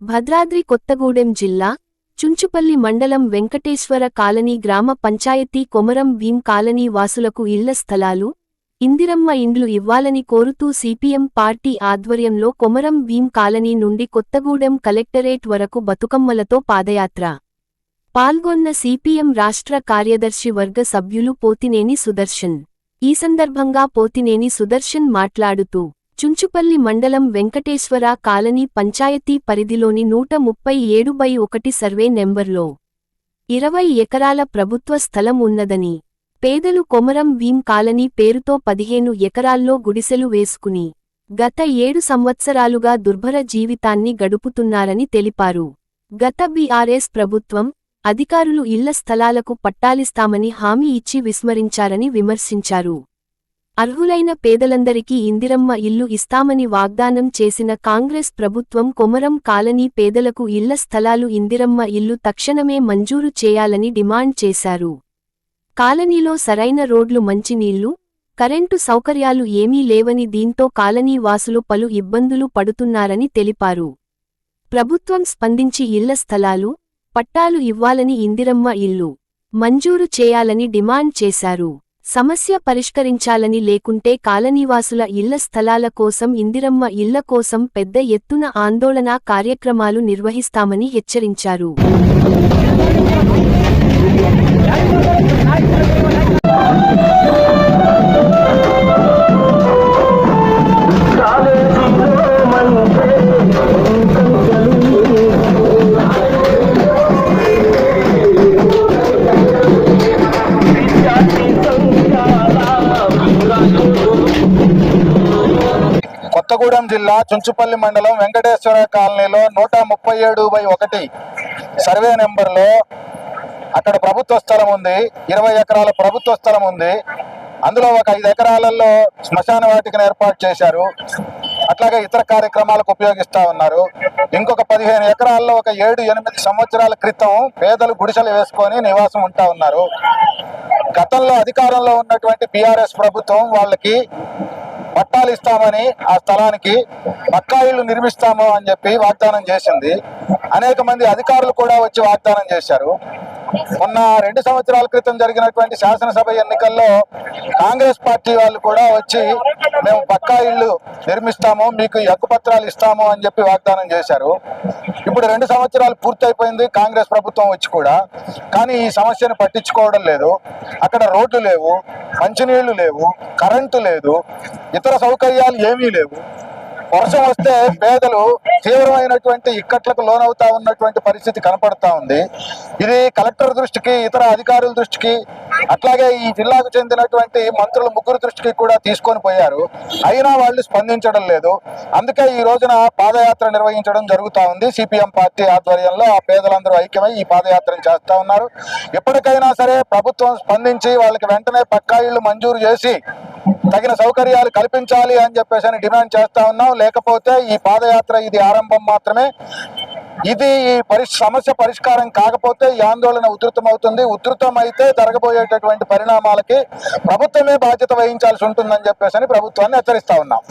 భద్రాద్రి కొత్తగూడెం జిల్లా చుంచుపల్లి మండలం వెంకటేశ్వర కాలనీ గ్రామ పంచాయతీ కొమరం భీం కాలనీ వాసులకు ఇళ్ళ స్థలాలు ఇందిరమ్మ ఇండ్లు ఇవ్వాలని కోరుతూ సిపిఎం పార్టీ ఆధ్వర్యంలో కొమరం భీం కాలనీ నుండి కొత్తగూడెం కలెక్టరేట్ వరకు బతుకమ్మలతో పాదయాత్ర. పాల్గొన్న సిపిఎం రాష్ట్ర కార్యదర్శి వర్గ సభ్యులు పోతినేని సుదర్శన్. ఈ సందర్భంగా పోతినేని సుదర్శన్ మాట్లాడుతూ చుంచుపల్లి మండలం వెంకటేశ్వర కాలనీ పంచాయతీ పరిధిలోని నూట ముప్పై ఏడు బై ఒకటి సర్వే నెంబర్లో ఇరవై ఎకరాల ప్రభుత్వ స్థలం ఉన్నదని పేదలు కొమరం భీం కాలనీ పేరుతో పదిహేను ఎకరాల్లో గుడిసెలు వేసుకుని గత ఏడు సంవత్సరాలుగా దుర్భర జీవితాన్ని గడుపుతున్నారని తెలిపారు. గత బీఆర్ఎస్ ప్రభుత్వం అధికారులు ఇళ్ళ స్థలాలకు పట్టాలిస్తామని హామీ ఇచ్చి విస్మరించారని విమర్శించారు. అర్హులైన పేదలందరికీ ఇందిరమ్మ ఇల్లు ఇస్తామని వాగ్దానం చేసిన కాంగ్రెస్ ప్రభుత్వం కొమరం కాలనీ పేదలకు ఇళ్ళ స్థలాలు ఇందిరమ్మ ఇల్లు తక్షణమే మంజూరు చేయాలని డిమాండ్ చేశారు. కాలనీలో సరైన రోడ్లు మంచినీళ్ళు కరెంటు సౌకర్యాలు ఏమీ లేవని దీంతో కాలనీ వాసులు పలు ఇబ్బందులు పడుతున్నారని తెలిపారు. ప్రభుత్వం స్పందించి ఇళ్ళ స్థలాలు పట్టాలు ఇవ్వాలని ఇందిరమ్మ ఇల్లు. మంజూరు చేయాలని డిమాండ్ చేశారు. సమస్య పరిష్కరించాలని లేకుంటే కాలనీవాసుల ఇళ్ళ స్థలాల కోసం ఇందిరమ్మ ఇళ్ళ కోసం పెద్ద ఎత్తున ఆందోళన కార్యక్రమాలు నిర్వహిస్తామని హెచ్చరించారు. కొత్తగూడెం జిల్లా చుంచుపల్లి మండలం వెంకటేశ్వర కాలనీలో నూట ముప్పై ఏడు బై ఒకటి సర్వే నెంబర్లో అక్కడ ప్రభుత్వ స్థలం ఉంది. ఇరవై ఎకరాల ప్రభుత్వ స్థలం ఉంది. అందులో ఒక ఐదు ఎకరాలలో శ్మశాన వాటికను ఏర్పాటు చేశారు. అట్లాగే ఇతర కార్యక్రమాలకు ఉపయోగిస్తా ఉన్నారు. ఇంకొక పదిహేను ఎకరాల్లో ఒక ఏడు ఎనిమిది సంవత్సరాల క్రితం పేదలు గుడిసెలు వేసుకొని నివాసం ఉంటా ఉన్నారు. గతంలో అధికారంలో ఉన్నటువంటి బీఆర్ఎస్ ప్రభుత్వం వాళ్ళకి పట్టాలు ఇస్తామని ఆ స్థలానికి పక్కా ఇళ్ళు నిర్మిస్తాము అని చెప్పి వాగ్దానం చేసింది. అనేక మంది అధికారులు కూడా వచ్చి వాగ్దానం చేశారు. మొన్న రెండు సంవత్సరాల క్రితం జరిగినటువంటి శాసనసభ ఎన్నికల్లో కాంగ్రెస్ పార్టీ వాళ్ళు కూడా వచ్చి మేము పక్కా ఇళ్ళు నిర్మిస్తాము మీకు ఈ ఇస్తాము అని చెప్పి వాగ్దానం చేశారు. ఇప్పుడు రెండు సంవత్సరాలు పూర్తయిపోయింది కాంగ్రెస్ ప్రభుత్వం వచ్చి కూడా. కానీ ఈ సమస్యను పట్టించుకోవడం లేదు. అక్కడ రోడ్లు లేవు మంచినీళ్ళు లేవు కరెంటు లేదు ఇతర సౌకర్యాలు ఏమీ లేవు. వర్షం వస్తే పేదలు తీవ్రమైనటువంటి ఇక్కట్లకు లోనవుతా ఉన్నటువంటి పరిస్థితి కనపడతా ఉంది. ఇది కలెక్టర్ దృష్టికి ఇతర అధికారుల దృష్టికి అట్లాగే ఈ జిల్లాకు చెందినటువంటి మంత్రుల ముగ్గురు దృష్టికి కూడా తీసుకొని పోయారు. అయినా వాళ్ళు స్పందించడం లేదు. అందుకే ఈ రోజున పాదయాత్ర నిర్వహించడం జరుగుతా ఉంది. సిపిఎం పార్టీ ఆధ్వర్యంలో ఆ పేదలందరూ ఐక్యమై ఈ పాదయాత్రను చేస్తా ఉన్నారు. ఎప్పటికైనా సరే ప్రభుత్వం స్పందించి వాళ్ళకి వెంటనే పక్కా ఇళ్ళు మంజూరు చేసి తగిన సౌకర్యాలు కల్పించాలి అని చెప్పేసి అని డిమాండ్ చేస్తా ఉన్నాం. లేకపోతే ఈ పాదయాత్ర ఇది ఆరంభం మాత్రమే. ఇది ఈ పరి సమస్య పరిష్కారం కాకపోతే ఈ ఆందోళన ఉధృతమవుతుంది. ఉధృతమైతే జరగబోయేటటువంటి పరిణామాలకి ప్రభుత్వమే బాధ్యత వహించాల్సి ఉంటుందని చెప్పేసి అని ప్రభుత్వాన్ని హెచ్చరిస్తా ఉన్నాం.